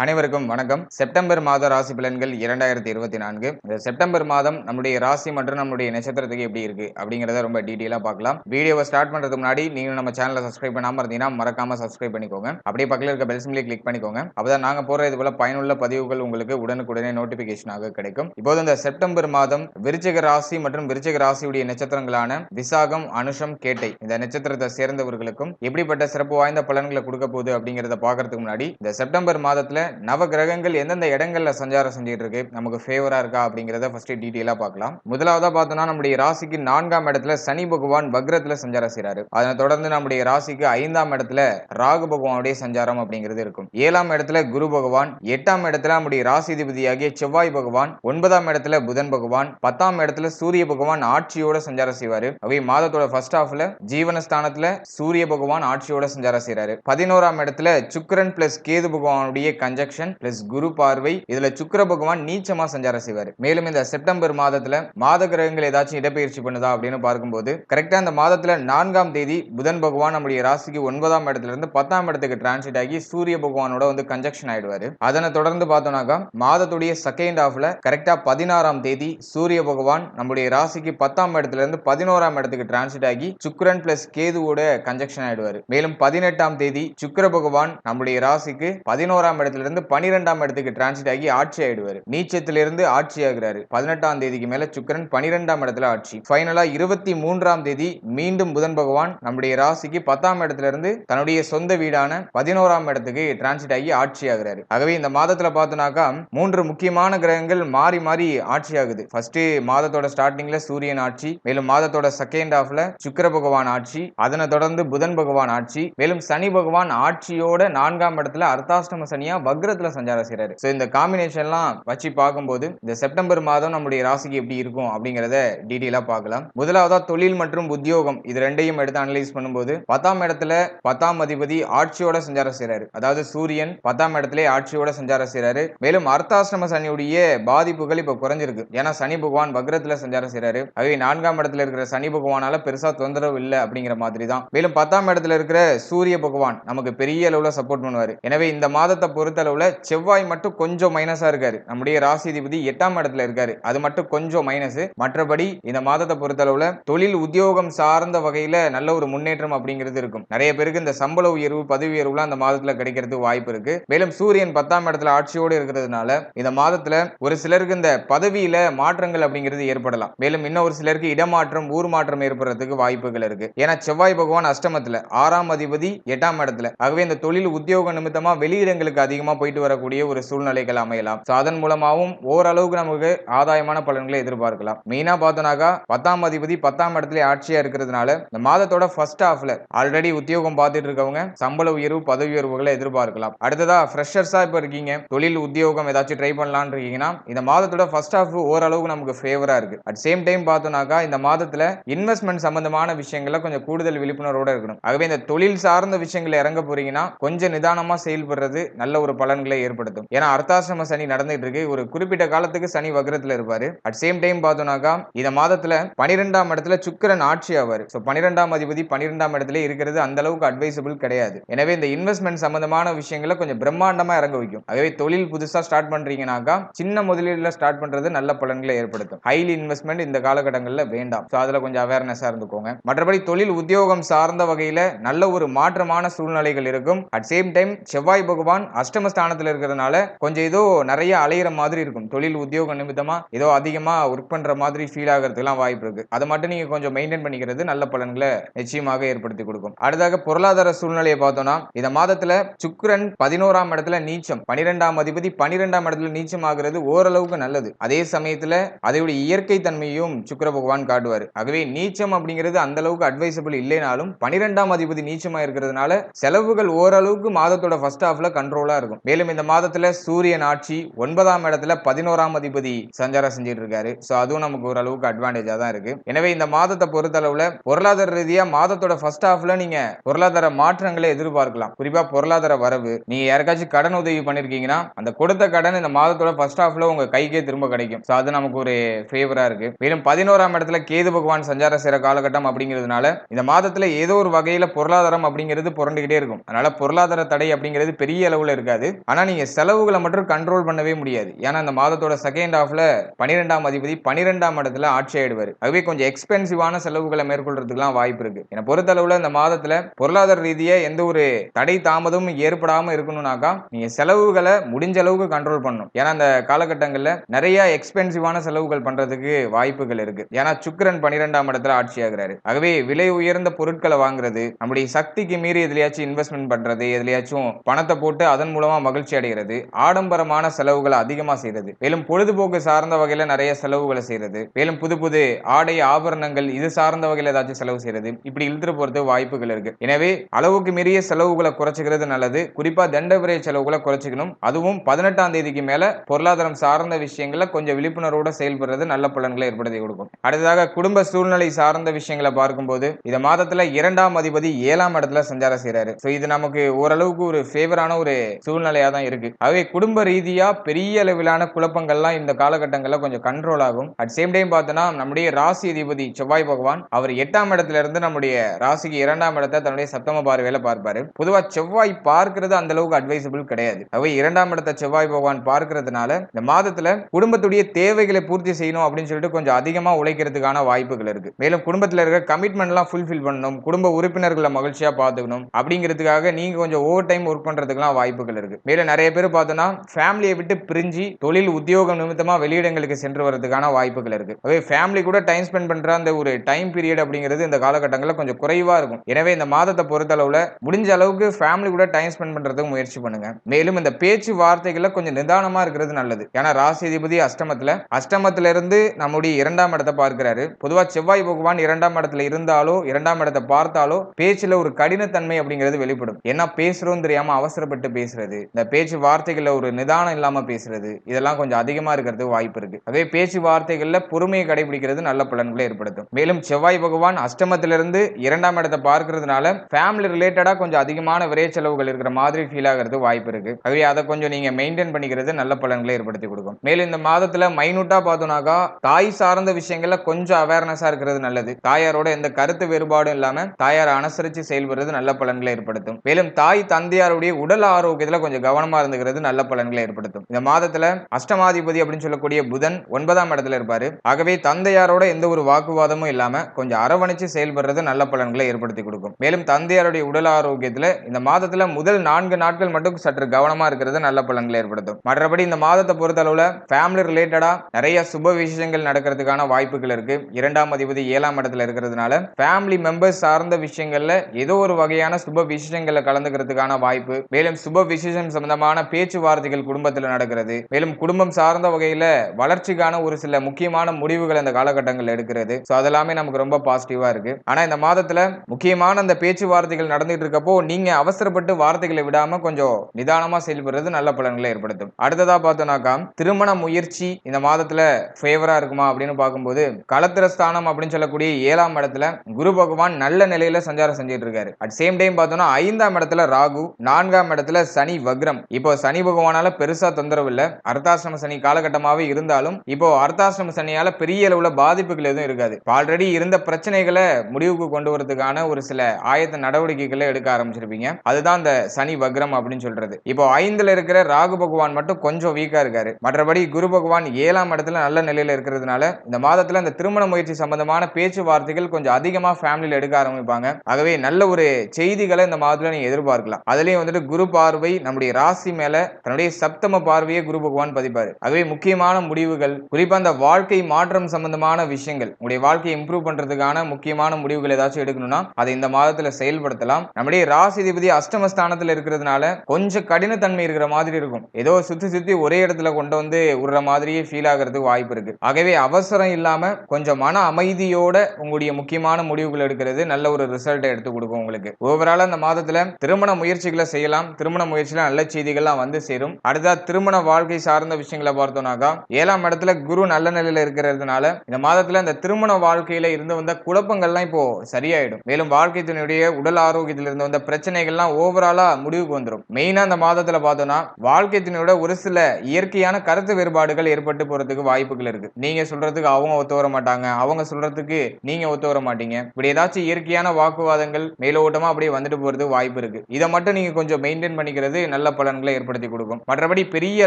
அனைவருக்கும் வணக்கம். செப்டம்பர் மாத ராசி பலன்கள் இரண்டாயிரத்தி இருபத்தி நான்கு. இந்த செப்டம்பர் மாதம் நம்முடைய ராசி மற்றும் நம்முடைய நட்சத்திரத்துக்கு எப்படி இருக்கு அப்படிங்கறத ரொம்ப டீட்டெயிலாக பார்க்கலாம். வீடியோவை ஸ்டார்ட் பண்றதுக்கு முன்னாடி நீங்க நம்ம சேனலை சப்ஸ்கிரைப் பண்ணாம இருந்தீங்கன்னா மறக்காம சப்ஸ்கிரைப் பண்ணிக்கோங்க. அப்படியே பக்கத்தில் இருக்க பெல் சிம்லி கிளிக் பண்ணிக்கோங்க. அப்பதான் நாங்க போற இது போல பயனுள்ள பதிவுகள் உங்களுக்கு உடனுக்குடனே நோட்டிபிகேஷனாக கிடைக்கும். இப்போது இந்த செப்டம்பர் மாதம் விருச்சிக ராசி மற்றும் விருச்சிக ராசியுடைய நட்சத்திரங்களான விசாகம் அனுஷம் கேட்டை இந்த நட்சத்திரத்தை சேர்ந்தவர்களுக்கும் எப்படிப்பட்ட சிறப்பு வாய்ந்த பலன்களை கொடுக்க போகுது அப்படிங்கறத பார்க்கறதுக்கு முன்னாடி இந்த செப்டம்பர் மாதத்துல நவ கிரகங்கள் எந்தெந்த இடங்கள்ல சஞ்சாரம் செஞ்சுட்டு இருக்கு நமக்கு ஃபேவரா இருக்கா அப்படிங்கறத ஃபர்ஸ்ட் டீட்டெயிலா பார்க்கலாம். முதலாவதா பார்த்தோம்னா நம்முடைய ராசிக்கு நான்காம் இடத்துல சனி பகவான் வக்ரத்துல சஞ்சாரம் செய்யறாரு அதனை தொடர்ந்து நம்முடைய ராசிக்கு ஐந்தாம் இடத்துல ராகு பகவானுடைய சஞ்சாரம் அப்படிங்கிறது இருக்கும். ஏழாம் இடத்துல குரு பகவான் எட்டாம் இடத்துல நம்முடைய ராசிதிபதியாகிய செவ்வாய் பகவான் ஒன்பதாம் இடத்துல புதன் பகவான் பத்தாம் இடத்துல சூரிய பகவான் ஆட்சியோட சஞ்சாரம் செய்வாரு. அவை மாதத்தோட ஃபர்ஸ்ட் ஹாஃப்ல ஜீவனஸ்தானத்துல சூரிய பகவான் ஆட்சியோட சஞ்சாரம் செய்யறாரு பதினோராம் இடத்துல சுக்கரன் பிளஸ் கேது பகவானுடைய கன்ஜக்ஷன் பிளஸ் குரு பார்வை இதுல சுக்கர பகவான் நீச்சமா சஞ்சாரம் செய்வார். மேலும் இந்த செப்டம்பர் மாதத்துல மாத கிரகங்கள் ஏதாச்சும் இடப்பெயர்ச்சி பண்ணுதா அப்படின்னு பார்க்கும்போது கரெக்டா இந்த மாதத்துல நான்காம் தேதி புதன் பகவான் நம்முடைய ராசிக்கு ஒன்பதாம் இடத்துல இருந்து பத்தாம் இடத்துக்கு டிரான்சிட் ஆகி சூரிய பகவானோட வந்து கன்ஜக்ஷன் ஆயிடுவாரு. அதனை தொடர்ந்து பார்த்தோம்னாக்கா மாதத்துடைய செகண்ட் ஹாஃப்ல கரெக்டா பதினாறாம் தேதி சூரிய பகவான் நம்முடைய ராசிக்கு பத்தாம் இடத்துல இருந்து பதினோராம் இடத்துக்கு டிரான்சிட் ஆகி சுக்கரன் பிளஸ் கேதுவோட கன்ஜக்ஷன் ஆயிடுவாரு. மேலும் பதினெட்டாம் தேதி சுக்கர பகவான் நம்முடைய ராசிக்கு பதினோராம் இடத்துல இருந்து பனிரெண்டாம் இடத்துக்கு டிரான்சிட் ஆகி ஆட்சி ஆயிடுவாரு. நீச்சத்திலிருந்து ஆட்சி ஆகிறாரு. பதினெட்டாம் தேதிக்கு மேல சுக்கரன் பனிரெண்டாம் இடத்துல ஆட்சி. ஃபைனலா இருபத்தி மூன்றாம் தேதி மீண்டும் புதன் பகவான் நம்முடைய ராசிக்கு பத்தாம் இடத்துல இருந்து தன்னுடைய சொந்த வீடான பதினோராம் இடத்துக்கு டிரான்சிட் ஆகி ஆட்சி ஆகிறாரு. ஆகவே இந்த மாதத்துல பார்த்தோம்னாக்கா மூன்று முக்கியமான கிரகங்கள் மாறி மாறி ஆட்சி ஆகுது. ஃபர்ஸ்ட் மாதத்தோட ஸ்டார்டிங்ல சூரியன் ஆட்சி மேலும் மாதத்தோட செகண்ட் ஹாஃப்ல சுக்கிர பகவான் ஆட்சி அதனை தொடர்ந்து புதன் பகவான் ஆட்சி மேலும் சனி பகவான் ஆட்சியோட நான்காம் இடத்துல அர்த்தாஷ்டம சனியா வக்ரத்துல சஞ்சாரம் செய்யறாரு ஸோ இந்த காம்பினேஷன்லாம் வச்சு பார்க்கும்போது இந்த செப்டம்பர் மாதம் நம்முடைய ராசிக்கு எப்படி இருக்கும் அப்படிங்கிறத டீட்டெயிலாக பார்க்கலாம். முதலாவதா தொழில் மற்றும் உத்தியோகம் இது ரெண்டையும் எடுத்து அனலைஸ் பண்ணும்போது பத்தாம் இடத்துல பத்தாம் அதிபதி ஆட்சியோட சஞ்சாரம் செய்யறாரு அதாவது சூரியன் பத்தாம் இடத்துல ஆட்சியோட சஞ்சாரம் செய்யறாரு மேலும் அர்த்தாசிரம சனியுடைய பாதிப்புகள் இப்போ குறைஞ்சிருக்கு. ஏன்னா சனி பகவான் வக்ரத்துல சஞ்சாரம் செய்யறாரு ஆகவே நான்காம் இடத்துல இருக்கிற சனி பகவானால பெருசா தொந்தரவு இல்லை அப்படிங்கிற மாதிரி தான் மேலும் பத்தாம் இடத்துல இருக்கிற சூரிய பகவான் நமக்கு பெரிய அளவுல சப்போர்ட் பண்ணுவாரு. எனவே இந்த மாதத்தை பொறுத்த பொறுத்தளவில் செவ்வாய் மட்டும் கொஞ்சம் மைனஸாக இருக்காரு. நம்முடைய ராசிதிபதி எட்டாம் இடத்துல இருக்காரு. அது மட்டும் கொஞ்சம் மைனஸ் மற்றபடி இந்த மாதத்தை பொறுத்தளவில் தொழில் உத்தியோகம் சார்ந்த வகையில் நல்ல ஒரு முன்னேற்றம் அப்படிங்கிறது இருக்கும். நிறைய பேருக்கு இந்த சம்பள உயர்வு பதவி உயர்வுலாம் அந்த மாதத்தில் கிடைக்கிறது வாய்ப்பு இருக்கு. மேலும் சூரியன் பத்தாம் இடத்துல ஆட்சியோடு இருக்கிறதுனால இந்த மாதத்தில் ஒரு சிலருக்கு இந்த பதவியில மாற்றங்கள் அப்படிங்கிறது ஏற்படலாம். மேலும் இன்னும் ஒரு சிலருக்கு இடமாற்றம் ஊர் மாற்றம் ஏற்படுறதுக்கு வாய்ப்புகள் இருக்கு. ஏன்னா செவ்வாய் பகவான் அஷ்டமத்தில் ஆறாம் அதிபதி எட்டாம் இடத்துல. ஆகவே இந்த தொழில் உத்தியோக நிமித்தமா வெளியிடங்களுக்கு அதிகமாக அதிகமா போயிட்டு வரக்கூடிய ஒரு சூழ்நிலைகள் அமையலாம். ஸோ அதன் மூலமாகவும் ஓரளவுக்கு நமக்கு ஆதாயமான பலன்களை எதிர்பார்க்கலாம். மெயினா பார்த்தோம்னாக்கா பத்தாம் அதிபதி பத்தாம் இடத்துல ஆட்சியா இருக்கிறதுனால இந்த மாதத்தோட ஃபர்ஸ்ட் ஹாஃப்ல ஆல்ரெடி உத்தியோகம் பார்த்துட்டு இருக்கவங்க சம்பள உயர்வு பதவி உயர்வுகளை எதிர்பார்க்கலாம். அடுத்ததா ஃப்ரெஷர்ஸா இப்போ இருக்கீங்க தொழில் உத்தியோகம் ஏதாச்சும் ட்ரை பண்ணலாம்னு இருக்கீங்கன்னா இந்த மாதத்தோட ஃபர்ஸ்ட் ஹாஃப் ஓரளவுக்கு நமக்கு ஃபேவரா இருக்கு. அட் சேம் டைம் பார்த்தோம்னாக்கா இந்த மாதத்துல இன்வெஸ்ட்மெண்ட் சம்பந்தமான விஷயங்கள கொஞ்சம் கூடுதல் விழிப்புணர்வோட இருக்கணும். ஆகவே இந்த தொழில் சார்ந்த விஷயங்களை இறங்க போறீங்கன்னா கொஞ்சம் நிதானமா செயல்படுறது நல்ல ஒரு பலன்களை ஏற்படுத்தும். ஏன்னா அர்த்தாசிரம சனி நடந்துட்டு இருக்கு. ஒரு குறிப்பிட்ட காலத்துக்கு சனி வக்ரத்துல இருப்பாரு. அட் சேம் டைம் பார்த்தோம்னாக்கா இந்த மாதத்துல பனிரெண்டாம் இடத்துல சுக்கிரன் ஆட்சி ஆவார். ஸோ பனிரெண்டாம் அதிபதி பனிரெண்டாம் இடத்துல இருக்கிறது அந்த அளவுக்கு அட்வைசபிள் கிடையாது. எனவே இந்த இன்வெஸ்ட்மெண்ட் சம்பந்தமான விஷயங்களை கொஞ்சம் பிரம்மாண்டமா இறங்க வைக்கும். ஆகவே தொழில் புதுசா ஸ்டார்ட் பண்றீங்கன்னாக்கா சின்ன முதலீடுல ஸ்டார்ட் பண்றது நல்ல பலன்களை ஏற்படுத்தும். ஹைலி இன்வெஸ்ட்மெண்ட் இந்த காலகட்டங்களில் வேண்டாம். ஸோ அதுல கொஞ்சம் அவேர்னஸா இருந்துக்கோங்க. மற்றபடி தொழில் உத்தியோகம் சார்ந்த வகையில நல்ல ஒரு மாற்றமான சூழ்நிலைகள் இருக்கும். அட் சேம் டைம் செவ்வாய் பகவான் அஷ்டமஸ்தானத்துல இருக்கிறதுனால கொஞ்சம் ஏதோ நிறைய அலையிற மாதிரி இருக்கும். தொழில் உத்தியோக நிமித்தமா ஏதோ அதிகமா ஒர்க் பண்ற மாதிரி ஃபீல் ஆகிறதுக்குலாம் வாய்ப்பு இருக்கு. அதை மட்டும் நீங்க கொஞ்சம் மெயின்டைன் பண்ணிக்கிறது நல்ல பலன்களை நிச்சயமாக ஏற்படுத்தி கொடுக்கும். அடுத்ததாக பொருளாதார சூழ்நிலையை பார்த்தோம்னா இந்த மாதத்துல சுக்ரன் பதினோராம் இடத்துல நீச்சம் பனிரெண்டாம் அதிபதி பனிரெண்டாம் இடத்துல நீச்சம் ஆகிறது ஓரளவுக்கு நல்லது. அதே சமயத்துல அதையுடைய இயற்கை தன்மையும் சுக்கிர பகவான் காட்டுவார். ஆகவே நீச்சம் அப்படிங்கிறது அந்த அளவுக்கு அட்வைசபிள் இல்லைனாலும் பனிரெண்டாம் அதிபதி நீச்சமா இருக்கிறதுனால செலவுகள் ஓரளவுக்கு மாதத்தோட ஃபர்ஸ்ட் ஹாஃப்ல கண்ட்ரோலா இருக்கும். மேலும் இந்த மாதத்துல சூரியன் ஆட்சி ஒன்பதாம் இடத்துல பதினோராம் அதிபதி சஞ்சாரம் செஞ்சுட்டு இருக்காரு சோ அதுவும் நமக்கு ஓரளவுக்கு அட்வான்டேஜா தான் இருக்கு. எனவே இந்த மாதத்தை பொறுத்தளவுல பொருளாதார ரீதியா மாதத்தோட ஃபர்ஸ்ட் ஹாஃப்ல நீங்க பொருளாதார மாற்றங்களை எதிர்பார்க்கலாம். குறிப்பா பொருளாதார வரவு. நீங்க யாருக்காச்சும் கடன் உதவி பண்ணிருக்கீங்கன்னா அந்த கொடுத்த கடன் இந்த மாதத்தோட ஃபர்ஸ்ட் ஹாஃப்ல உங்க கைக்கே திரும்ப கிடைக்கும். சோ அது நமக்கு ஒரு ஃபேவரா இருக்கு. மேலும் பதினோராம் இடத்துல கேது பகவான் சஞ்சாரம் செய்யற காலகட்டம் அப்படிங்கிறதுனால இந்த மாதத்துல ஏதோ ஒரு வகையில பொருளாதாரம் அப்படிங்கிறது புரண்டுகிட்டே இருக்கும். அதனால பொருளாதார தடை அப்படிங்கிறது பெரிய அளவுல இருக்காது. முடியாது ஆனால் நீங்கள் செலவுகளை மட்டும் கண்ட்ரோல் பண்ணவே முடியாது. ஏன்னா அந்த மாதத்தோட செகண்ட் ஹாஃப்ல பன்னிரெண்டாம் அதிபதி பனிரெண்டாம் இடத்துல ஆட்சி ஆயிடுவார். ஆகவே கொஞ்சம் எக்ஸ்பென்சிவான செலவுகளை மேற்கொள்றதுக்குலாம் வாய்ப்பு இருக்கு. என்னை பொறுத்தளவில் இந்த மாதத்தில் பொருளாதார ரீதியாக எந்த ஒரு தடை தாமதமும் ஏற்படாமல் இருக்கணும்னாக்கா நீங்க செலவுகளை முடிஞ்ச அளவுக்கு கண்ட்ரோல் பண்ணணும். ஏன்னா அந்த காலகட்டங்களில் நிறைய எக்ஸ்பென்சிவான செலவுகள் பண்றதுக்கு வாய்ப்புகள் இருக்கு. ஏன்னா சுக்கரன் பனிரெண்டாம் இடத்துல ஆட்சி ஆகிறாரு. ஆகவே விலை உயர்ந்த பொருட்களை வாங்குறது நம்முடைய சக்திக்கு மீறி எதுலையாச்சும் இன்வெஸ்ட்மெண்ட் பண்றது எதுலையாச்சும் பணத்தை போட்டு அதன் மூலமா மகிழ்ச்சி அடைகிறது. ஆடம்பரமான செலவுகளை அதிகமா செய்யறது மேலும் பொழுதுபோக்கு சார்ந்த வகையில் நிறைய செலவுகளை செய்யறது மேலும் புது புது ஆடை ஆபரணங்கள் இது சார்ந்த வகையில் ஏதாச்சும் செலவு செய்கிறது. இப்படி இழுத்துட்டு போறது வாய்ப்புகள் இருக்கு. எனவே அளவுக்கு மீறிய செலவுகளை குறைச்சிக்கிறது நல்லது. குறிப்பாக தண்ட விரை செலவுகளை குறைச்சிக்கணும். அதுவும் பதினெட்டாம் தேதிக்கு மேல பொருளாதாரம் சார்ந்த விஷயங்களை கொஞ்சம் விழிப்புணர்வோட செயல்படுறது நல்ல பலன்களை ஏற்படுத்தி கொடுக்கும். அடுத்ததாக குடும்ப சூழ்நிலை சார்ந்த விஷயங்களை பார்க்கும்போது இந்த மாதத்துல இரண்டாம் அதிபதி ஏழாம் இடத்துல சஞ்சாரம் செய்யறாரு ஸோ இது நமக்கு ஓரளவுக்கு ஒரு ஃபேவரான ஒரு சூழ்நிலையா தான் இருக்கு. ஆகவே குடும்ப ரீதியா பெரிய அளவிலான குழப்பங்கள்லாம் இந்த காலகட்டங்கள்ல கொஞ்சம் கண்ட்ரோல் ஆகும். அட் சேம் டைம் பார்த்தோன்னா நம்முடைய ராசி அதிபதி செவ்வாய் பகவான் அவர் எட்டாம் இடத்துல இருந்து நம்முடைய ராசிக்கு இரண்டாம் இடத்தை தன்னுடைய சப்தம பார்வையில பார்ப்பாரு. பொதுவா செவ்வாய் பார்க்கிறது அந்த அளவுக்கு அட்வைசபிள் கிடையாது. ஆகவே இரண்டாம் இடத்தை செவ்வாய் பகவான் பார்க்கறதுனால இந்த மாதத்துல குடும்பத்துடைய தேவைகளை பூர்த்தி செய்யணும் அப்படின்னு சொல்லிட்டு கொஞ்சம் அதிகமா உழைக்கிறதுக்கான வாய்ப்புகள் இருக்கு. மேலும் குடும்பத்துல இருக்க கமிட்மெண்ட் எல்லாம் ஃபுல்ஃபில் பண்ணணும். குடும்ப உறுப்பினர்களை மகிழ்ச்சியா பார்த்துக்கணும். அப்படிங்கிறதுக்காக நீங்க கொஞ்சம் ஓவர் டைம் ஒர்க் பண்றதுக்கெல்லாம் வாய்ப்புகள் இருக்கு. மேலும் நிறைய பேர் பார்த்தோன்னா ஃபேமிலியை விட்டு பிரிஞ்சு தொழில் உத்தியோகம் நிமித்தமா வெளியிடங்களுக்கு சென்று வரதுக்கான வாய்ப்புகள் இருக்கு. அதே ஃபேமிலி கூட டைம் ஸ்பெண்ட் பண்ற அந்த ஒரு டைம் பீரியட் அப்படிங்கிறது இந்த காலகட்டங்களில் கொஞ்சம் குறைவா இருக்கும். எனவே இந்த மாதத்தை பொறுத்தளவுல முடிஞ்ச அளவுக்கு ஃபேமிலி கூட டைம் ஸ்பெண்ட் பண்றதுக்கு முயற்சி பண்ணுங்க. மேலும் இந்த பேச்சு வார்த்தைகள்ல கொஞ்சம் நிதானமா இருக்கிறது நல்லது. ஏன்னா ராசிதிபதி அஷ்டமத்துல அஷ்டமத்துல இருந்து நம்முடைய இரண்டாம் இடத்தை பார்க்கிறாரு. பொதுவா செவ்வாய் பகவான் இரண்டாம் இடத்துல இருந்தாலோ இரண்டாம் இடத்தை பார்த்தாலோ பேச்சுல ஒரு கடினத்தன்மை அப்படிங்கிறது வெளிப்படும். என்ன பேசுறோம் தெரியாம அவசரப்பட்டு பேசுறது இந்த பேச்சு வார்த்தைகள்ல ஒரு நிதானம் இல்லாம பேசுறது இதெல்லாம் கொஞ்சம் அதிகமா இருக்கிறதுக்கு வாய்ப்பு இருக்கு. அதே பேச்சு வார்த்தைகள்ல பொறுமையை கடைபிடிக்கிறது நல்ல பலன்களை ஏற்படுத்தும். மேலும் செவ்வாய் பகவான் அஷ்டமத்திலிருந்து இரண்டாம் இடத்தை பார்க்கறதுனால ஃபேமிலி ரிலேட்டடா கொஞ்சம் அதிகமான விரை செலவுகள் இருக்கிற மாதிரி ஃபீல் ஆகிறது வாய்ப்பு இருக்கு. அதுவே அதை கொஞ்சம் நீங்க மெயின்டைன் பண்ணிக்கிறது நல்ல பலன்களை ஏற்படுத்தி கொடுக்கும். மேலும் இந்த மாதத்துல மைனூட்டா பார்த்தோம்னாக்கா தாய் சார்ந்த விஷயங்கள்ல கொஞ்சம் அவேர்னஸா இருக்கிறது நல்லது. தாயாரோட எந்த கருத்து வேறுபாடும் இல்லாம தாயாரை அனுசரிச்சு செயல்படுறது நல்ல பலன்களை ஏற்படுத்தும். மேலும் தாய் தந்தையாருடைய உடல் ஆரோக்கியத்துல கொஞ்சம் கவனமா இருந்துக்கிறது நல்ல பலன்களை ஏற்படுத்தும். இந்த மாதத்துல அஷ்டமாதிபதி அப்படின்னு சொல்லக்கூடிய புதன் ஒன்பதாம் இடத்துல இருப்பாரு. ஆகவே தந்தையாரோட எந்த ஒரு வாக்குவாதமும் இல்லாம கொஞ்சம் அரவணைச்சு செயல்படுறது நல்ல பலன்களை ஏற்படுத்தி கொடுக்கும். மேலும் தந்தையாருடைய உடல் ஆரோக்கியத்துல இந்த மாதத்துல முதல் நான்கு நாட்கள் மட்டும் சற்று கவனமா இருக்கிறது நல்ல பலன்களை ஏற்படுத்தும். மற்றபடி இந்த மாதத்தை பொறுத்தளவுல ஃபேமிலி ரிலேட்டடா நிறைய சுப விஷயங்கள் நடக்கிறதுக்கான வாய்ப்புகள் இருக்கு. இரண்டாம் அதிபதி ஏழாம் இடத்துல இருக்கிறதுனால ஃபேமிலி மெம்பர்ஸ் சார்ந்த விஷயங்கள்ல ஏதோ ஒரு வகையான சுப விஷயங்கள்ல கலந்துக்கிறதுக்கான வாய்ப்பு மேலும் சுப விசேஷம் சம்பந்தமான பேச்சுவார்த்தைகள் குடும்பத்தில் நடக்கிறது. மேலும் குடும்பம் சார்ந்த வகையில வளர்ச்சிக்கான ஒரு சில முக்கியமான முடிவுகள் இந்த காலகட்டங்கள் எடுக்கிறது. ஸோ அதெல்லாமே நமக்கு ரொம்ப பாசிட்டிவா இருக்கு. ஆனா இந்த மாதத்துல முக்கியமான அந்த பேச்சுவார்த்தைகள் நடந்துட்டு இருக்கப்போ நீங்க அவசரப்பட்டு வார்த்தைகளை விடாம கொஞ்சம் நிதானமா செயல்படுறது நல்ல பலன்களை ஏற்படுத்தும். அடுத்ததா பார்த்தோம்னாக்கா திருமண முயற்சி இந்த மாதத்துல ஃபேவரா இருக்குமா அப்படின்னு பார்க்கும்போது களத்திர ஸ்தானம் அப்படின்னு சொல்லக்கூடிய ஏழாம் இடத்துல குரு பகவான் நல்ல நிலையில சஞ்சாரம் செஞ்சுட்டு இருக்காரு. அட் சேம் டைம் பார்த்தோம்னா ஐந்தாம் இடத்துல ராகு நான்காம் இடத்துல சனி வக்ரம். இப்போ சனி பகவானால பெருசா தொந்தரவு இல்ல. அர்த்தாசிரம சனி காலகட்டமாவே இருந்தாலும் இப்போ அர்த்தாசிரம சனியால பெரிய அளவுல பாதிப்புகள் எதுவும் இருக்காது. ஆல்ரெடி இருந்த பிரச்சனைகளை முடிவுக்கு கொண்டு வரதுக்கான ஒரு சில ஆயத்த நடவடிக்கைகளை எடுக்க ஆரம்பிச்சிருப்பீங்க. அதுதான் அந்த சனி வக்ரம் அப்படின்னு சொல்றது. இப்போ ஐந்துல இருக்கிற ராகு பகவான் மட்டும் கொஞ்சம் வீக்கா இருக்காரு. மற்றபடி குரு பகவான் ஏழாம் இடத்துல நல்ல நிலையில இருக்கிறதுனால இந்த மாதத்துல இந்த திருமண முயற்சி சம்பந்தமான பேச்சுவார்த்தைகள் கொஞ்சம் அதிகமா ஃபேமிலியில எடுக்க ஆரம்பிப்பாங்க. ஆகவே நல்ல ஒரு செய்திகளை இந்த மாதத்துல நீங்க எதிர்பார்க்கலாம். அதுலயும் வந்துட்டு குரு பார்வை நம்முடைய ராசி மேல தன்னுடைய சப்தம பார்வையை குரு பகவான் பதிப்பாரு. ஆகவே முக்கியமான முடிவுகள் குறிப்பா அந்த வாழ்க்கை மாற்றம் சம்பந்தமான விஷயங்கள் உங்களுடைய வாழ்க்கையை இம்ப்ரூவ் பண்றதுக்கான முக்கியமான முடிவுகள் ஏதாச்சும் எடுக்கணும்னா அதை இந்த மாதத்துல செயல்படுத்தலாம். நம்முடைய ராசிதிபதி அஷ்டமஸ்தானத்துல இருக்கிறதுனால கொஞ்சம் கடினத்தன்மை இருக்கிற மாதிரி இருக்கும். ஏதோ சுத்தி சுத்தி ஒரே இடத்துல கொண்டு வந்து விடுற மாதிரியே ஃபீல் ஆகிறதுக்கு வாய்ப்பு இருக்கு. ஆகவே அவசரம் இல்லாம கொஞ்சம் மன அமைதியோட உங்களுடைய முக்கியமான முடிவுகள் எடுக்கிறது நல்ல ஒரு ரிசல்ட்டை எடுத்து கொடுக்கும் உங்களுக்கு. ஓவரால் அந்த மாதத்துல திருமண முயற்சிகளை செய்யலாம். திருமண முயற்சியில நல்ல செய்திகள்லாம் வந்து சேரும். அடுத்தா திருமண வாழ்க்கை சார்ந்த விஷயங்களை பார்த்தோம்னாக்கா ஏழாம் இடத்துல குரு நல்ல நிலையில இருக்கிறதுனால இந்த மாதத்துல இந்த திருமண வாழ்க்கையில இருந்து வந்த குழப்பங்கள்லாம் இப்போ சரியாயிடும். மேலும் வாழ்க்கை துணையுடைய உடல் ஆரோக்கியத்தில் இருந்து வந்த பிரச்சனைகள்லாம் ஓவராலா முடிவுக்கு வந்துடும் மெயினா இந்த மாதத்துல பார்த்தோம்னா வாழ்க்கை துணையோட ஒரு சில இயற்கையான கருத்து வேறுபாடுகள் ஏற்பட்டு போறதுக்கு வாய்ப்புகள் இருக்கு. நீங்க சொல்றதுக்கு அவங்க ஒத்து வர மாட்டாங்க. அவங்க சொல்றதுக்கு நீங்க ஒத்து வர மாட்டீங்க. இப்படி ஏதாச்சும் இயற்கையான வாக்குவாதங்கள் மேலோட்டமா அப்படியே வந்துட்டு போறதுக்கு வாய்ப்பு இருக்கு. இதை மட்டும் நீங்க கொஞ்சம் மெயின்டைன் பண்ணிக்கிறது நல்ல பலன்களை ஏற்படுத்தி கொடுக்கும். மற்றபடி பெரிய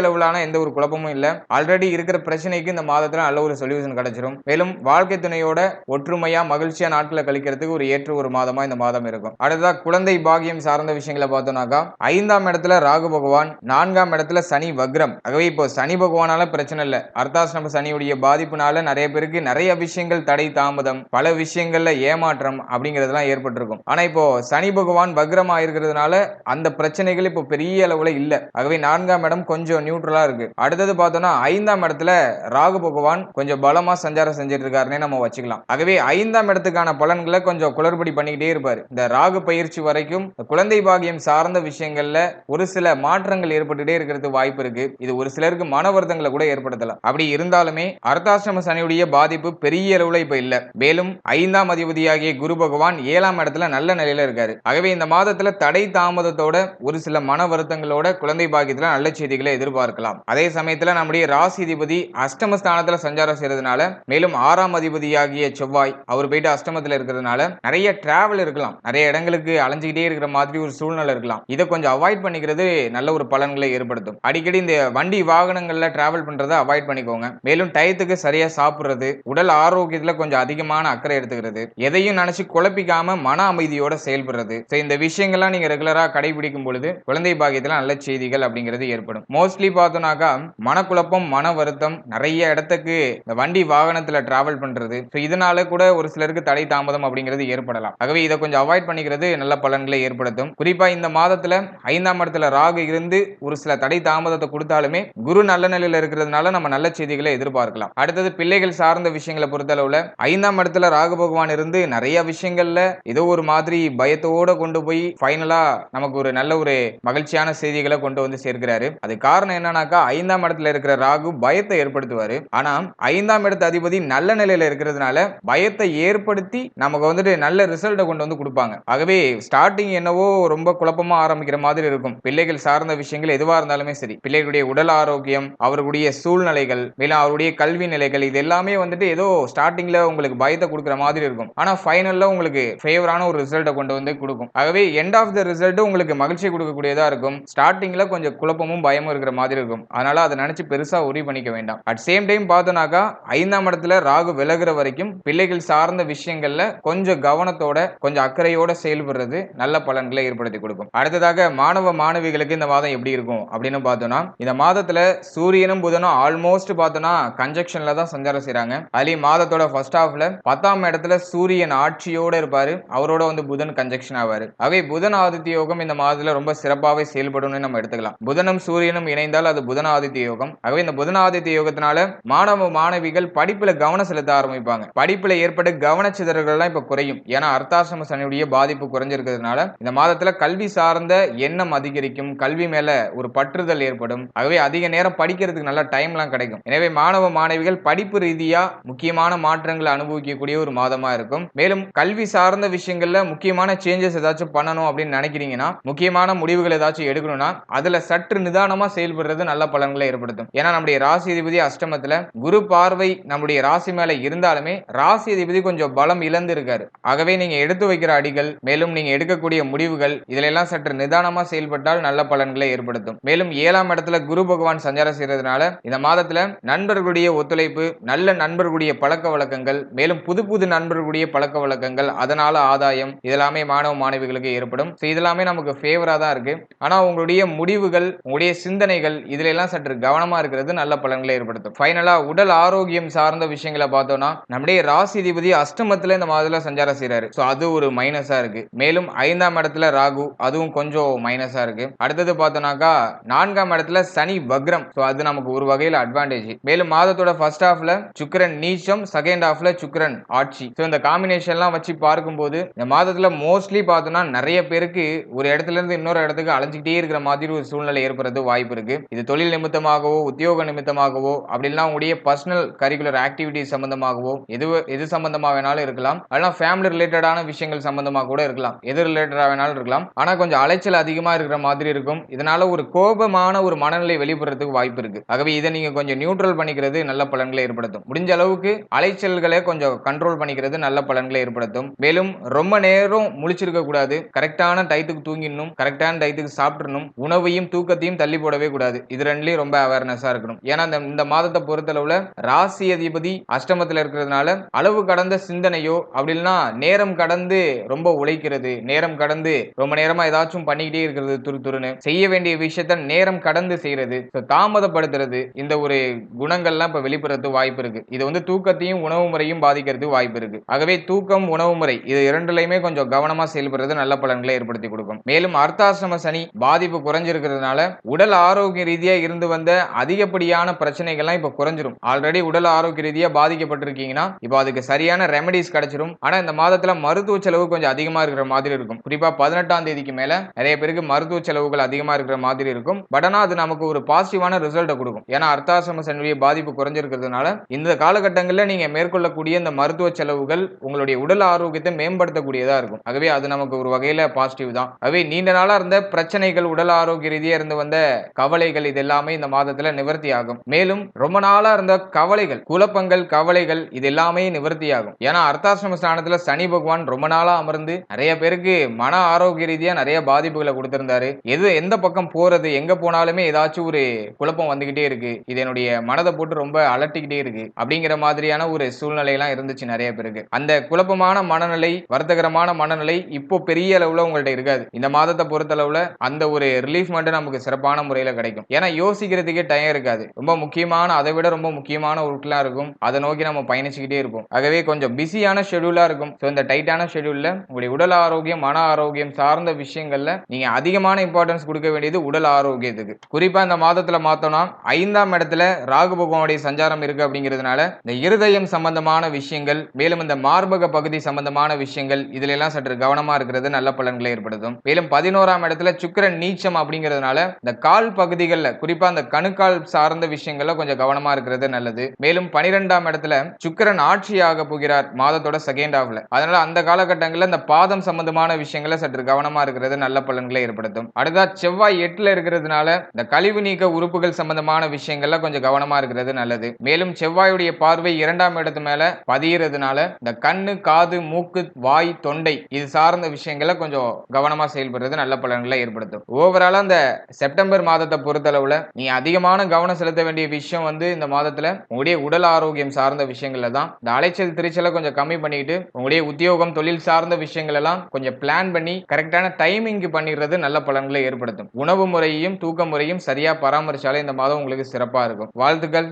அளவிலான எந்த ஒரு குழப்பமும் இல்ல. ஆல்ரெடி இருக்கிற பிரச்சனைக்கு இந்த மாதத்துல நல்ல ஒரு சொல்யூஷன் கிடைச்சிரும். மேலும் வாழ்க்கை துணையோட ஒற்றுமையா மகிழ்ச்சியா நாட்களை கழிக்கிறதுக்கு ஒரு ஏற்ற ஒரு மாதமா இந்த மாதம் இருக்கும். அடுத்ததா குழந்தை பாகியம் சார்ந்த விஷயங்களை பார்த்தோம்னாக்கா ஐந்தாம் இடத்துல ராகு பகவான் நான்காம் இடத்துல சனி வக்ரம். ஆகவே இப்போ சனி பகவானால பிரச்சனை இல்லை. அர்த்தாசிரம சனியுடைய பாதிப்புனால நிறைய பேருக்கு நிறைய விஷயங்கள் தடை தாமதம் பல விஷயங்கள்ல ஏமாற்றம் அப்படிங்கறதெல்லாம் ஏற்பட்டிருக்கும். ஆனா இப்போ சனி பகவான் வக்ரமா இருக்கிறதுனால அந்த பிரச்சனைகள் இப்போ பெரிய அளவுல இல்ல. ஆகவே நான்காம் இடம் கொஞ்சம் நியூட்ரலா இருக்கு. அடுத்தது பார்த்தோம்னா ஐந்தாம் இடத்துல ராகு பகவான் கொஞ்சம் பலமா சஞ்சாரம் செஞ்சுட்டு இருக்காருன்னே நம்ம வச்சுக்கலாம். ஆகவே ஐந்தாம் இடத்துக்கான பலன்களை கொஞ்சம் குளறுபடி பண்ணிக்கிட்டே இருப்பாரு. இந்த ராகு பயிற்சி வரைக்கும் குழந்தை பாகியம் சார்ந்த விஷயங்கள்ல ஒரு சில மாற்றங்கள் ஏற்பட்டுட்டே இருக்கிறது வாய்ப்பு இருக்கு. இது ஒரு சிலருக்கு மன வருத்தங்களை கூட ஏற்படுத்தலாம். அப்படி இருந்தாலுமே அர்த்தாசிரம சனியுடைய பாதிப்பு பெரிய அளவுல இப்ப இல்ல. மேலும் ஐந்தாம் அதிபதியாகிய குரு பகவான் ஏழாம் இடத்துல நல்ல நிலையில இருக்காரு. ஆகவே இந்த மாதத்துல தடை தாமதத்தோட ஒரு சில மன வருத்தங்களோட குழந்தை பாக்கியத்துல நல்ல செய்திகளை எதிர்பார்க்கலாம். அதே சமயத்துல நம்முடைய ராசிதிபதி அதிபதி சஞ்சாரம் செய்யறதுனால மேலும் ஆறாம் அதிபதியாகிய செவ்வாய் அவர் போயிட்டு அஷ்டமத்துல இருக்கிறதுனால நிறைய டிராவல் இருக்கலாம். நிறைய இடங்களுக்கு அலைஞ்சுக்கிட்டே இருக்கிற மாதிரி ஒரு சூழ்நிலை இருக்கலாம். இதை கொஞ்சம் அவாய்ட் பண்ணிக்கிறது நல்ல ஒரு பலன்களை ஏற்படுத்தும். அடிக்கடி இந்த வண்டி வாகனங்கள்ல டிராவல் பண்றதை அவாய்ட் பண்ணிக்கோங்க. மேலும் டயத்துக்கு சரியா சாப்பிடுறது உடல் ஆரோக்கியத்துல கொஞ்சம் அதிகமான அக்கறை எடுத்துக்கிறது எதையும் நினைச்சு குழப்பிக்காம மன அமைதியோட செயல்படுறது. இந்த விஷயங்கள்லாம் நீங்க ரெகுலரா கடைபிடிக்கும் பொழுது குழந்தை பாக்கியத்துல நல்ல செய்திகள் அப்படிங்கிறது ஏற்படும். மோஸ்ட்லி பார்த்தோம்னாக்கா மனக்குழப்பம் மன வருத்தம் நிறைய இடத்துக்கு இந்த வண்டி வாகனத்துல டிராவல் பண்றது. ஸோ இதனால கூட ஒரு சிலருக்கு தடை தாமதம் அப்படிங்கிறது ஏற்படலாம். ஆகவே இதை கொஞ்சம் அவாய்ட் பண்ணிக்கிறது நல்ல பலன்களை ஏற்படுத்தும். குறிப்பா இந்த மாதத்துல ஐந்தாம் இடத்துல ராகு இருந்து ஒரு சில தடை தாமதத்தை கொடுத்தாலுமே குரு நல்ல நிலையில இருக்கிறதுனால நம்ம நல்ல செய்திகளை எதிர்பார்க்கலாம். அடுத்தது பிள்ளைகள் சார்ந்த விஷயங்களை பொறுத்தளவுல ஐந்தாம் இடத்துல ராகு பகவான் இருந்து நிறைய விஷயங்கள்ல ஏதோ ஒரு மாதிரி பயத்தோட கொண்டு போய் ஃபைனலா நமக்கு ஒரு நல்ல ஒரு மகிழ்ச்சியான செய்திகளை கொண்டு வந்து சேர்க்கிறாரு. அது காரணம் என்னன்னாக்கா ஐந்தாம் இடத்துல இருக்கிற ராகு பயத்தை ஏற்படுத்துவாரு. ஆனா ஐந்தாம் இடத்து அதிபதி நல்ல நிலையில இருக்கிறதுனால பயத்தை ஏற்படுத்தி நமக்கு வந்துட்டு நல்ல ரிசல்ட்டை கொண்டு வந்து கொடுப்பாங்க. ஆகவே ஸ்டார்டிங் என்னவோ ரொம்ப குழப்பமா ஆரம்பிக்கிற மாதிரி இருக்கும். பிள்ளைகள் சார்ந்த விஷயங்கள் எதுவா இருந்தாலுமே சரி. பிள்ளைகளுடைய உடல் ஆரோக்கியம் அவர்களுடைய சூழ்நிலைகள் மேலும் அவருடைய கல்வி நிலைகள் இது எல்லாமே வந்துட்டு ஏதோ ஸ்டார்டிங்ல உங்களுக்கு பயத்தை கொடுக்குற மாதிரி இருக்கும். ஆனா ஃபைனல்ல உங்களுக்கு ஃபேவரான ஒரு ரிசல்ட்டை கொண்டு வந்து கொடுக்கும். ஆகவே எண்ட் ஆஃப் த ரிசல்ட் உங்களுக்கு மகிழ்ச்சி கொடுக்கக்கூடியதா இருக்கும். ஸ்டார்டிங்ல கொஞ்சம் குழப்பமும் பயமும் இருக்கிற மாதிரி இருக்கும். அதனால அதை நினைச்சு பெருசா உரி பண்ணிக்க வேண்டாம். அட் சேம் டைம் பார்த்தோம்னாக்கா ஐந்தாம் இடத்துல ராகு விலகுற வரைக்கும் பிள்ளைகள் சார்ந்த விஷயங்கள்ல கொஞ்சம் கவனத்தோட கொஞ்சம் அக்கறையோட செயல்படுறது நல்ல பலன்களை ஏற்படுத்தி கொடுக்கும். அடுத்ததாக மாணவ மாணவிகளுக்கு இந்த மாதம் எப்படி இருக்கும் அப்படின்னு பார்த்தோம்னா இந்த மாதத்துல சூரியனும் புதனும் ஆல்மோஸ்ட் பார்த்தோம்னா கன்ஜெக்ஷன்ல தான் சஞ்சாரம் செய்றாங்க. அதுலயும் மாதத்தோட ஃபர்ஸ்ட் ஹாஃப்ல பத்தாம் இடத்துல சூரியன் ஆட்சியோட இருப்பாரு. அவரோட வந்து புதன் கன்ஜெக்ஷன் ஆவாரு. ஆகவே புதன் ஆதித்ய யோகம் இந்த மாதத்துல ரொம்ப சிறப்பாகவே செயல்படும்னு நம்ம எடுத்துக்கலாம். புதனும் சூரியனும் இணைந்தால் அது புதன் ஆதித்ய யோகம். ஆகவே இந்த புதன ஆதித்ய யோகத்தினால மாணவ மாணவிகள் படிப்புல கவனம் செலுத்த ஆரம்பிப்பாங்க. படிப்புல ஏற்பட்ட கவனச்சிதறல்கள்லாம் இப்ப குறையும். ஏன்னா அர்த்தாசிரம சனியுடைய பாதிப்பு குறைஞ்சிருக்கிறதுனால இந்த மாதத்துல கல்வி சார்ந்த எண்ணம் அதிகரிக்கும். கல்வி மேல ஒரு பற்றுதல் ஏற்படும். ஆகவே அதிக நேரம் படிக்கிறதுக்கு நல்ல டைம்லாம் கிடைக்கும். எனவே மாணவ மாணவிகள் படிப்பு ரீதியா முக்கியமான மாற்றங்களை அனுபவிக்கக்கூடிய ஒரு மாதமா இருக்கும். மேலும் கல்வி சார்ந்த விஷயங்கள்ல முக்கியமான சேஞ்சஸ் ஏதாச்சும் பண்ணணும் அப்படின்னு நினைக்கிறீங்கன்னா முக்கியமான முடிவுகள் ஏதாச்சும் எடுக்கணும்னா அதுல சற்று நிதானமா செயல்படுறது நல்ல பலன்களை ஏற்படுத்தும். ஏன்னா நம்முடைய ராசி அதிபதி அஷ்டமத்துல குரு பார்வை நம்முடைய ராசி மேல இருந்தாலுமே ராசி அதிபதி கொஞ்சம் பலம் இழந்து இருக்காரு. ஆகவே நீங்க எடுத்து வைக்கிற அடிகள் மேலும் நீங்க எடுக்கக்கூடிய முடிவுகள் இதுல எல்லாம் சற்று நிதானமா செயல்பட்டால் நல்ல பலன்களை ஏற்படுத்தும். மேலும் ஏழாம் இடத்துல குரு பகவான் சஞ்சாரம் செய்யறதுனால இந்த மாதத்துல நண்பர்களுடைய ஒத்துழைப்பு நல்ல நண்பர்களுடைய பழக்க வழக்கங்கள் மேலும் புது புது நண்பர்களுடைய பழக்க வழக்கங்கள் அதனால ஆதாயம் இதெல்லாமே மாணவ மாணவிகளுக்கு ஏற்படும். இதெல்லாமே நமக்கு ஃபேவரா தான் இருக்கு. ஆனா உங்களுடைய முடிவுகள் உங்களுடைய சிந்தனைகள் இதுல எல்லாம் சற்று கவனமா இருக்கிறது நல்ல பலன்களை ஏற்படுத்தும். ஃபைனலா உடல் ஆரோக்கியம் சார்ந்த விஷயங்களை பார்த்தோம்னா நம்முடைய ராசிதிபதி அஷ்டமத்தில் அஷ்டமத்துல இந்த மாதத்துல சஞ்சாரம் செய்கிறாரு ஸோ அது ஒரு மைனஸா இருக்கு. மேலும் ஐந்தாம் இடத்துல ராகு அதுவும் கொஞ்சம் மைனஸாக இருக்கு. அடுத்தது பார்த்தோம்னாக்கா நான்காம் இடத்துல சனி வக்ரம். ஸோ அது நமக்கு ஒரு வகையில் அட்வான்டேஜ் மேலும் மாதத்தோட ஃபர்ஸ்ட் ஹாஃப்ல சுக்கரன் நீச்சம் செகண்ட் ஹாஃப்ல சுக்கரன் ஆட்சி. ஸோ இந்த காம்பினேஷன்லாம் வச்சு பார்க்கும்போது இந்த மாதத்துல மோஸ்ட்லி பார்த்தோம்னா நிறைய பேருக்கு ஒரு இடத்துல இருந்து இன்னொரு இடத்துக்கு அலைஞ்சிக்கிட்டு இருக்கிற மாதிரி ஒரு சூழ்நிலை ஏற்படுறது வாய்ப்பு இருக்கு. இது தொழில் நிமித்தமாகவோ உத்தியோக நிமித்தமாகவோ அப்படி இல்லைன்னா உங்களுடைய பர்சனல் கரிக்குலர் ஆக்டிவிட்டிஸ் சம்பந்தமாகவோ எது எது சம்பந்தமாக வேணாலும் இருக்கலாம். அதெல்லாம் ஃபேமிலி ரிலேட்டடான விஷயங்கள் சம்பந்தமாக கூட இருக்கலாம். எது ரிலேட்டடாக வேணாலும் இருக்கலாம். ஆனா கொஞ்சம் அலைச்சல் அதிகமா இருக்கிற மாதிரி இருக்கும். இதனால ஒரு கோபமான ஒரு மனநிலை வெளிப்படுறதுக்கு வாய்ப்பு இருக்கு. ஆகவே இதை நீங்க கொஞ்சம் நியூட்ரல் பண்ணிக்கிறது நல்ல பலன்களை ஏற்படுத்தும். முடிஞ்ச அளவுக்கு அலைச்சல்களை கொஞ்சம் கண்ட்ரோல் பண்ணிக்கிறது நல்ல பலன்களை ஏற்படுத்தும். மேலும் ரொம்ப நேரம் முழிச்சிருக்க கூடாது கரெக்டான டயத்துக்கு தூங்கிடணும். கரெக்டான டயத்துக்கு சாப்பிடணும். உணவையும் தூக்கத்தையும் தள்ளி போடவே கூடாது. இது ரெண்டுலயும் ரொம்ப அவேர்னஸா இருக்கணும். ஏன்னா இந்த இந்த மாதத்தை பொறுத்தளவுல ராசி அதிபதி அஷ்டமத்துல இருக்கிறதுனால அளவு கடந்த சிந்தனையோ அப்படி இல்லைன்னா நேரம் கடந்து ரொம்ப உழைக்கிறது நேரம் கடந்து ரொம்ப நேரமா ஏதாச்சும் பண்ணிக்கிட்டே இருக்கிறது துரு துருன்னு செய்ய வேண்டிய விஷயத்த நேரம் கடந்து செய்யறது தாமதப்படுத்துறது இந்த ஒரு குணங்கள்லாம் இப்ப வெளிப்படுறது வாய்ப்பு இருக்கு. இது வந்து தூக்கத்தையும் உணவு முறையும் பாதிக்கிறது வாய்ப்பு இருக்கு. ஆகவே தூக்கம் உணவு முறை இது இரண்டுலையுமே கொஞ்சம் கவனமா செயல்படுறது நல்ல பலன்களை ஏற்படுத்தி கொடுக்கும். மேலும் அர்த்தாசிரம சனி பாதிப்பு குறைஞ்சிருக்கிறதுனால உடல் ஆரோக்கிய ரீதியாக இருந்து வந்த அதிகப்படியான பிரச்சனைகள்லாம் இப்போ குறைஞ்சிரும். ஆல்ரெடி உடல் ஆரோக்கிய ரீதியாக பாதிக்கப்பட்டிருக்கீங்கன்னா இப்போ அதுக்கு சரியான ரெமடிஸ் கிடைச்சிரும். ஆனால் இந்த மாதத்தில் மருத்துவ செலவு கொஞ்சம் அதிகமாக இருக்கிற மாதிரி இருக்கும். குறிப்பாக பதினெட்டாம் தேதிக்கு மேலே நிறைய பேருக்கு மருத்துவ செலவுகள் அதிகமாக இருக்கிற மாதிரி இருக்கும். பட் ஆனால் அது நமக்கு ஒரு பாசிட்டிவான ரிசல்ட்டை கொடுக்கும். ஏன்னா அர்த்தாசிரம சனியுடைய பாதிப்பு குறைஞ்சிருக்கிறதுனால இந்த காலகட்டங்களில் நீங்கள் மேற்கொள்ளக்கூடிய இந்த மருத்துவ செலவுகள் உங்களுடைய உடல் ஆரோக்கியத்தை மேம்படுத்தக்கூடியதாக இருக்கும். ஆகவே அது நமக்கு ஒரு வகையில் பாசிட்டிவ் தான். ஆகவே நீண்ட நாளாக இருந்த பிரச்சனைகள் உடல் ஆரோக்கிய ரீதியாக இருந்து வந்த கவலைகள் இது எல்லாமே இந்த மாதத்துல நிவர்த்தி ஆகும் மேலும் ரொம்ப நாளா இருந்த கவலைகள் குழப்பங்கள் கவலைகள் இது எல்லாமே நிவர்த்தி ஆகும் ஏன்னா அர்த்தாசிரம ஸ்தானத்துல சனி பகவான் ரொம்ப நாளா அமர்ந்து நிறைய பேருக்கு மன ஆரோக்கிய ரீதியா நிறைய பாதிப்புகளை கொடுத்திருந்தாரு. எது எந்த பக்கம் போறது எங்க போனாலுமே ஏதாச்சும் ஒரு குழப்பம் வந்துகிட்டே இருக்கு. இது என்னுடைய மனதை போட்டு ரொம்ப அலட்டிக்கிட்டே இருக்கு. அப்படிங்கிற மாதிரியான ஒரு சூழ்நிலை எல்லாம் இருந்துச்சு நிறைய பேருக்கு. அந்த குழப்பமான மனநிலை வருத்தகரமான மனநிலை இப்போ பெரிய அளவுல உங்கள்ட்ட இருக்காது. இந்த மாதத்தை பொறுத்தளவுல அந்த ஒரு ரிலீஃப் மட்டும் நமக்கு சிறப்பான முறையில் கிடைக்கும். ஏன்னா யோசிக்கிறதுக்கே டைம் இருக்காது. ரொம்ப முக்கியமான அதை விட ரொம்ப முக்கியமான ஒர்க்லாம் இருக்கும். அதை நோக்கி நம்ம பயணிச்சுக்கிட்டே இருப்போம். ஆகவே கொஞ்சம் பிஸியான ஷெடியூலாக இருக்கும். ஸோ இந்த டைட்டான ஷெடியூலில் உங்களுடைய உடல் ஆரோக்கியம் மன ஆரோக்கியம் சார்ந்த விஷயங்களில் நீங்க அதிகமான இம்பார்ட்டன்ஸ் கொடுக்க வேண்டியது உடல் ஆரோக்கியத்துக்கு. குறிப்பாக இந்த மாதத்தில் மாற்றோம்னா ஐந்தாம் இடத்துல ராகு பகவானுடைய சஞ்சாரம் இருக்கு அப்படிங்கிறதுனால இந்த இருதயம் சம்பந்தமான விஷயங்கள் மேலும் இந்த மார்பக பகுதி சம்பந்தமான விஷயங்கள் இதுல எல்லாம் சற்று கவனமா இருக்கிறது நல்ல பலன்களை ஏற்படுத்தும். மேலும் பதினோராம் இடத்துல நீச்சம் அப்படிங்கிறதுனால இந்த கால் பகுதிகளில் குறிப்பா அந்த கணுக்கால் சார்ந்த விஷயங்கள்ல கொஞ்சம் கவனமா இருக்கிறது நல்லது. மேலும் பனிரெண்டாம் இடத்துல சுக்கிரன் ஆட்சியாக போகிறார் மாதத்தோட செகண்ட் ஹாஃப்ல அதனால அந்த காலகட்டங்களில் இந்த பாதம் சம்பந்தமான விஷயங்களை சற்று கவனமா இருக்கிறது நல்ல பலன்களை ஏற்படுத்தும். அடுத்தா செவ்வாய் எட்டுல இருக்கிறதுனால இந்த கழிவு நீக்க உறுப்புகள் சம்பந்தமான விஷயங்கள்ல கொஞ்சம் கவனமா இருக்கிறது நல்லது. மேலும் செவ்வாயுடைய பார்வை இரண்டாம் இடத்து மேல பதியறதுனால இந்த கண்ணு காது மூக்கு வாய் தொண்டை இது சார்ந்த விஷயங்களை கொஞ்சம் கவனமா செயல்படுறது நல்ல பலன்களை ஏற்படுத்தும். ஓவராலா அந்த செப்டம்பர் மாதத்தை பொறுத்தளவுல நீ அதிகமான கவனம் செலுத்த வேண்டிய விஷயம் வந்து இந்த மாதத்துல உங்களுடைய உடல் ஆரோக்கியம் சார்ந்த விஷயங்கள்ல தான். இந்த அலைச்சல் திருச்சலை கொஞ்சம் கம்மி பண்ணிட்டு உங்களுடைய உத்தியோகம் தொழில் சார்ந்த விஷயங்கள் எல்லாம் கொஞ்சம் பிளான் பண்ணி கரெக்டான டைமிங்க்கு பண்ணிடுறது நல்ல பலன்களை ஏற்படுத்தும். உணவு முறையையும் தூக்க முறையும் சரியா பராமரிச்சாலே இந்த மாதம் உங்களுக்கு சிறப்பா இருக்கும். வாழ்த்துக்கள்.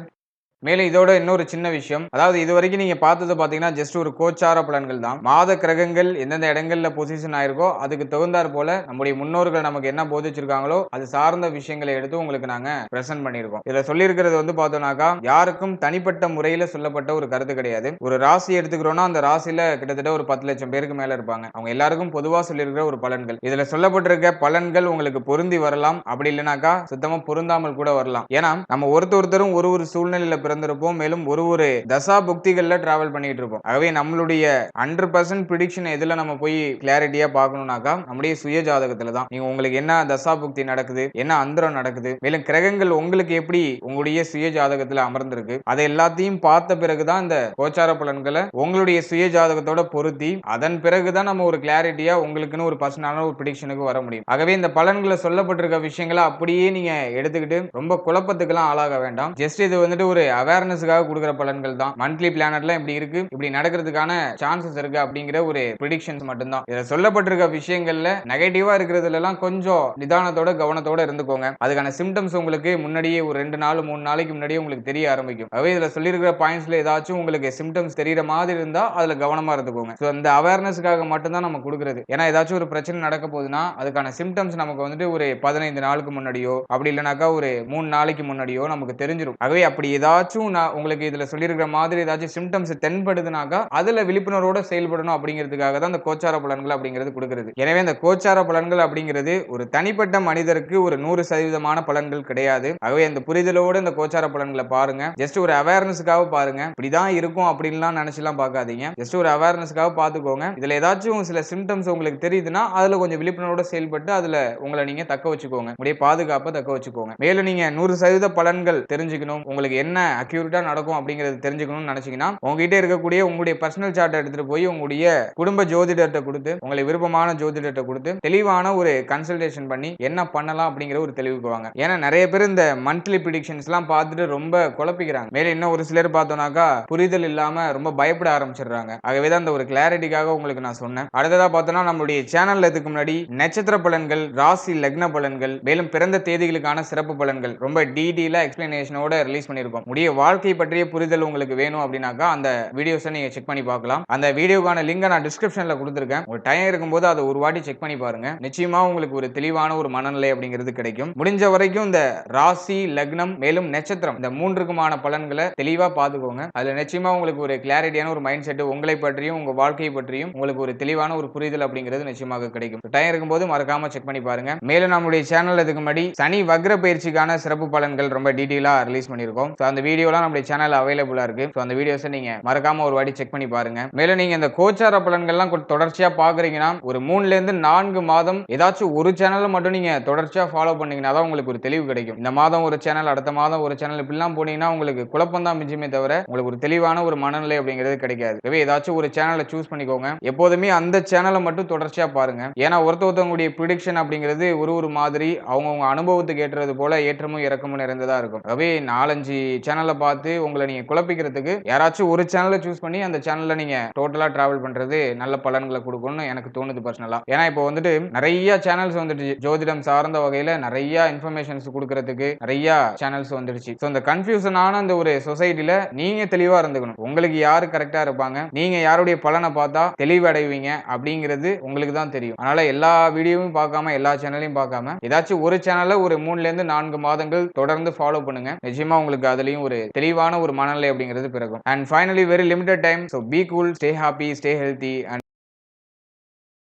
மேலும் இதோட இன்னொரு சின்ன விஷயம். அதாவது இது வரைக்கும் நீங்க பார்த்தது பாத்தீங்கன்னா ஜஸ்ட் ஒரு கோச்சார பலன்கள் தான். மாத கிரகங்கள் எந்தெந்த இடங்கள்ல பொசிஷன் ஆயிருக்கோ அதுக்கு தகுந்தாற் போல நம்முடைய முன்னோர்கள் நமக்கு என்ன போதிச்சிருக்காங்களோ அது சார்ந்த விஷயங்களை எடுத்து உங்களுக்கு நாங்க பிரசன்ட் பண்ணிருக்கோம் இதுல சொல்லியிருக்கிறது வந்து பார்த்தோம்னாக்கா யாருக்கும் தனிப்பட்ட முறையில சொல்லப்பட்ட ஒரு கருத்து கிடையாது. ஒரு ராசி எடுத்துக்கிறோம்னா அந்த ராசியில கிட்டத்தட்ட ஒரு பத்து லட்சம் பேருக்கு மேல இருப்பாங்க. அவங்க எல்லாருக்கும் பொதுவா சொல்லியிருக்கிற ஒரு பலன்கள். இதுல சொல்லப்பட்டிருக்க பலன்கள் உங்களுக்கு பொருந்தி வரலாம். அப்படி இல்லைனாக்கா சுத்தமா பொருந்தாமல் கூட வரலாம். ஏன்னா நம்ம ஒருத்தர் ஒருத்தரும் ஒரு ஒரு சூழ்நிலையில பிறந்திருப்போம். மேலும் ஒரு ஒரு தசா புக்திகள்ல டிராவல் பண்ணிட்டு இருப்போம் ஆகவே நம்மளுடைய ஹண்ட்ரட் பர்சன்ட் ப்ரிடிக்ஷன் எதுல நம்ம போய் கிளாரிட்டியா பார்க்கணும்னாக்கா நம்முடைய சுய ஜாதகத்துல தான் நீங்க உங்களுக்கு என்ன தசா புக்தி நடக்குது என்ன அந்தரம் நடக்குது மேலும் கிரகங்கள் உங்களுக்கு எப்படி உங்களுடைய சுய ஜாதகத்துல அமர்ந்திருக்கு அதை எல்லாத்தையும் பார்த்த பிறகுதான் இந்த கோச்சார பலன்களை உங்களுடைய சுய ஜாதகத்தோட பொருத்தி அதன் பிறகுதான் நம்ம ஒரு கிளாரிட்டியா உங்களுக்குன்னு ஒரு பர்சனான ஒரு ப்ரிடிக்ஷனுக்கு வர முடியும். ஆகவே இந்த பலன்களை சொல்லப்பட்டிருக்க விஷயங்களை அப்படியே நீங்க எடுத்துக்கிட்டு ரொம்ப குழப்பத்துக்கெல்லாம் ஆளாக வேண்டாம். ஜஸ்ட் இது வந்துட்டு ஒரு அவேர்னஸுக்காக கொடுக்குற பலன்கள் தான். மந்த்லி பிளானட்லாம் இப்படி இருக்கு இப்படி நடக்கிறதுக்கான சான்சஸ் இருக்கு அப்படிங்கிற ஒரு ப்ரிடிக்ஷன்ஸ் மட்டும்தான். இதில் சொல்லப்பட்டிருக்க விஷயங்கள்ல நெகட்டிவா இருக்கிறதுல எல்லாம் கொஞ்சம் நிதானத்தோட கவனத்தோட இருந்துக்கோங்க. அதுக்கான சிம்டம்ஸ் உங்களுக்கு முன்னாடியே ஒரு ரெண்டு நாள் மூணு நாளைக்கு முன்னாடியே உங்களுக்கு தெரிய ஆரம்பிக்கும். அவே இதுல சொல்லியிருக்கிற பாயிண்ட்ஸ்ல ஏதாச்சும் உங்களுக்கு சிம்டம்ஸ் தெரியற மாதிரி இருந்தா அதுல கவனமா இருந்துக்கோங்க. ஸோ அந்த அவேர்னஸ்க்காக மட்டும்தான் நம்ம கொடுக்குறது. ஏன்னா ஏதாச்சும் ஒரு பிரச்சனை நடக்க போகுதுன்னா அதுக்கான சிம்டம்ஸ் நமக்கு வந்துட்டு ஒரு பதினைந்து நாளுக்கு முன்னாடியோ அப்படி இல்லைனாக்கா ஒரு மூணு நாளைக்கு முன்னாடியோ நமக்கு தெரிஞ்சிடும் ஆகவே அப்படி ஏதாச்சும் நான் உங்களுக்கு இதுல சொல்லியிருக்கிற மாதிரி ஏதாச்சும் சிம்டம்ஸ் தென்படுதுனாக்கா அதுல விழிப்புணர்வோட செயல்படணும் அப்படிங்கிறதுக்காக தான் இந்த கோச்சார பலன்கள் அப்படிங்கிறது கொடுக்கிறது. எனவே இந்த கோச்சார பலன்கள் அப்படிங்கிறது ஒரு தனிப்பட்ட மனிதருக்கு ஒரு நூறு சதவீதமான பலன்கள் கிடையாது. ஆகவே இந்த புரிதலோட இந்த கோச்சார பலன்களை பாருங்க. ஜஸ்ட் ஒரு அவேர்னஸ்க்காக பாருங்க. இப்படிதான் இருக்கும் அப்படின்லாம் நினைச்சுலாம் பார்க்காதீங்க. ஜஸ்ட் ஒரு அவேர்னஸ்க்காக பார்த்துக்கோங்க. இதுல ஏதாச்சும் சில சிம்டம்ஸ் உங்களுக்கு தெரியுதுன்னா அதுல கொஞ்சம் விழிப்புணர்வோட செயல்பட்டு அதுல உங்களை நீங்க தக்க வச்சுக்கோங்க. உங்களுடைய பாதுகாப்பை தக்க வச்சுக்கோங்க. மேலும் நீங்க நூறு சதவீத பலன்கள் தெரிஞ்சுக்கணும். உங்களுக்கு என்ன அக்யூரேட்டாக நடக்கும் அப்படிங்கறது தெரிஞ்சுக்கணும்னு நினைச்சீங்கன்னா உங்ககிட்ட இருக்கக்கூடிய உங்களுடைய பர்சனல் சார்ட் எடுத்துட்டு போய் உங்களுடைய குடும்ப ஜோதிடர்கிட்ட கொடுத்து உங்களை விருப்பமான ஜோதிடர்கிட்ட கொடுத்து தெளிவான ஒரு கன்சல்டேஷன் பண்ணி என்ன பண்ணலாம் அப்படிங்கிற ஒரு தெளிவுக்கு வாங்க. ஏன்னா நிறைய பேர் இந்த மந்த்லி ப்ரிடிக்ஷன்ஸ் எல்லாம் பார்த்துட்டு ரொம்ப குழப்பிக்கிறாங்க. மேலும் இன்னும் ஒரு சிலர் பார்த்தோம்னாக்கா புரிதல் இல்லாம ரொம்ப பயப்பட ஆரம்பிச்சிடுறாங்க. ஆகவே தான் அந்த ஒரு கிளாரிட்டிக்காக உங்களுக்கு நான் சொன்னேன். அடுத்ததா பார்த்தோம்னா நம்மளுடைய சேனல்ல இதுக்கு முன்னாடி நட்சத்திர பலன்கள் ராசி லக்ன பலன்கள் மேலும் பிறந்த தேதிகளுக்கான சிறப்பு பலன்கள் ரொம்ப டீடெயிலா எக்ஸ்பிளனேஷனோட ரிலீஸ் பண்ணியிருக்கோம். உடைய வாழ்க்கை பற்றிய புரிதல் உங்களுக்கு வேணும் அப்படின்னாக்கா அந்த வீடியோஸை நீங்கள் செக் பண்ணி பார்க்கலாம். அந்த வீடியோக்கான லிங்கை நான் டிஸ்கிரிப்ஷனில் கொடுத்துருக்கேன். ஒரு டைம் இருக்கும்போது அதை ஒரு வாட்டி செக் பண்ணி பாருங்க. நிச்சயமா உங்களுக்கு ஒரு தெளிவான ஒரு மனநிலை அப்படிங்கிறது கிடைக்கும். முடிஞ்ச வரைக்கும் இந்த ராசி லக்னம் மேலும் நட்சத்திரம் இந்த மூன்றுக்குமான பலன்களை தெளிவாக பார்த்துக்கோங்க. அதில் நிச்சயமா உங்களுக்கு ஒரு கிளாரிட்டியான ஒரு மைண்ட் செட் உங்களை பற்றியும் உங்கள் வாழ்க்கையை பற்றியும் உங்களுக்கு ஒரு தெளிவான ஒரு புரிதல் அப்படிங்கிறது நிச்சயமாக கிடைக்கும். டைம் இருக்கும்போது மறக்காம செக் பண்ணி பாருங்க. மேலும் நம்மளுடைய சேனல் இதுக்கு முன்னாடி சனி வக்ர பயிற்சிக்கான சிறப்பு பலன்கள் ரொம்ப டீட்டெயிலாக ரிலீஸ் பண்ணியிருக்கோம். ஸோ அந்த வீடியோலாம் நம்மளுடைய சேனல் அவைலபிளா இருக்கு. ஸோ அந்த வீடியோஸை நீங்க மறக்காம ஒரு வாட்டி செக் பண்ணி பாருங்க. மேலும் நீங்க இந்த கோச்சார பலன்கள்லாம் கொ- தொடர்ச்சியா பாக்குறீங்கன்னா ஒரு மூணுல இருந்து நான்கு மாதம் ஏதாச்சும் ஒரு சேனலை மட்டும் நீங்க தொடர்ச்சியா ஃபாலோ பண்ணீங்கன்னா தான் உங்களுக்கு ஒரு தெளிவு கிடைக்கும். இந்த மாதம் ஒரு சேனல் அடுத்த மாதம் ஒரு சேனல் இப்படிலாம் போனீங்கன்னா உங்களுக்கு குழப்பம் தான் மிஞ்சுமே தவிர உங்களுக்கு ஒரு தெளிவான ஒரு மனநிலை அப்படிங்கிறது கிடைக்காது. எனவே ஏதாச்சும் ஒரு சேனலை சூஸ் பண்ணிக்கோங்க. எப்போதுமே அந்த சேனலை மட்டும் தொடர்ச்சியா பாருங்க. ஏன்னா ஒருத்த ஒருத்தவங்களுடைய ப்ரிடிக்ஷன் அப்படிங்கிறது ஒரு ஒரு மாதிரி அவங்கவுங்க அனுபவத்துக்கு ஏற்றது போல ஏற்றமும் இறக்கமும் நிறைந்ததா இருக்கும். எனவே நாலஞ்சு சேனல் பார்த்து உங்களை நீங்க குழப்பிக்கிறதுக்கு யாராச்சும் ஒரு சேனலை சூஸ் பண்ணி அந்த சேனல்ல நீங்க டோட்டலா ட்ராவல் பண்றது நல்ல பலன்களை கொடுக்கும்னு எனக்கு தோணுது பர்சனலாக ஏன்னா இப்போ வந்துட்டு நிறைய சேனல்ஸ் வந்துட்டு ஜோதிடம் சார்ந்த வகையில் நிறைய இன்ஃபர்மேஷன்ஸ் கொடுக்கறதுக்கு நிறைய சேனல்ஸ் வந்துடுச்சு. ஸோ இந்த கன்ஃபியூஷனான அந்த ஒரு சொசைட்டில நீங்கள் தெளிவாக இருந்துக்கணும். உங்களுக்கு யார் கரெக்டாக இருப்பாங்க? நீங்க யாருடைய பலனை பார்த்தா தெளிவடைவீங்க அப்படிங்கிறது உங்களுக்கு தான் தெரியும். அதனால எல்லா வீடியோவும் பார்க்காம எல்லா சேனலையும் பார்க்காம ஏதாச்சும் ஒரு சேனலை ஒரு மூணுலேருந்து நான்கு மாதங்கள் தொடர்ந்து ஃபாலோ பண்ணுங்க. நிச்சயமாக உங்களுக்கு அதுலயும் ஒரு தெளிவான ஒரு மனநிலை அப்படிங்கிறது பிறகும் and finally very limited time so be cool stay happy stay healthy and